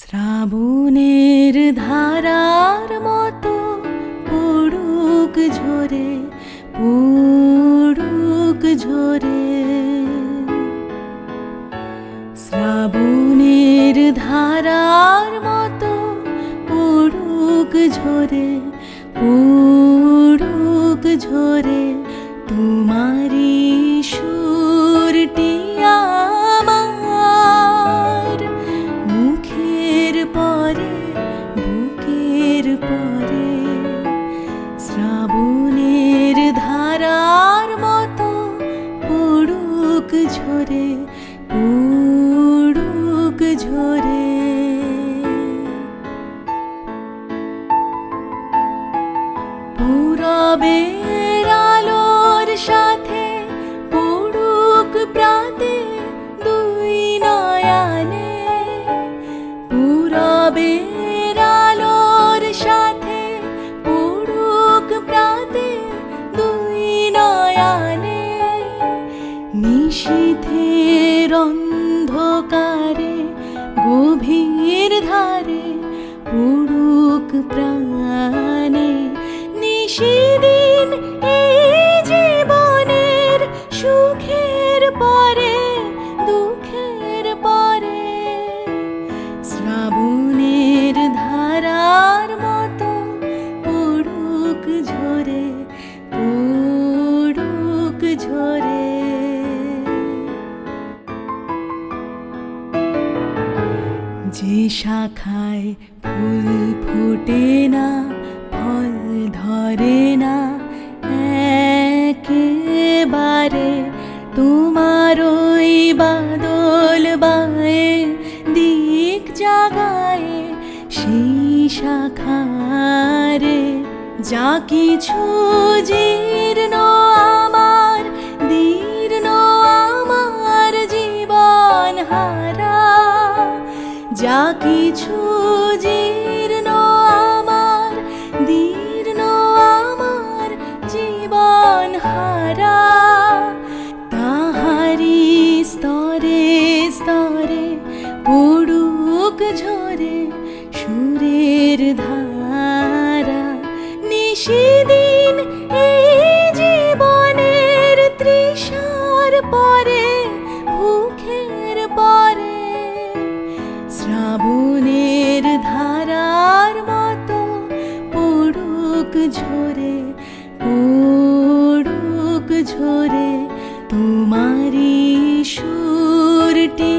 শ্রাবণের ধারার মতো পড়ুক ঝরে পড়ুক ঝরে। শ্রাবণের ধারার মতো পড়ুক ঝরে পড়ুক ঝরে তোমারি সুরটি পূরবের আলোর সাথে পড়ুক প্রাতে দুই নয়ানে। পূরবের আলোর সাথে পড়ুক প্রাতে দুই নয়ানে। নিশীথের অন্ধকারে যে শাখায় ফুল ফোটে না, ফল ধরে না, একেবারে তোমার ওই বাদল বায়ে, দিক জাগায় সেই শাখারে যা কিছু জীর্ণ আমার, দীর্ণ আমার জীবন হারা। যা কিছু জীর্ণ আমার, দীর্ণ আমার জীবন হারা। তাহারি স্তরে স্তরে পড়ুক ঝরে সুরের ধারা। নিশিদিন এই জীবনের তৃষার পরে শ্রাবণের ধারার মতো পড়ুক ঝরে পড়ুক ঝরে তোমারি সুরটি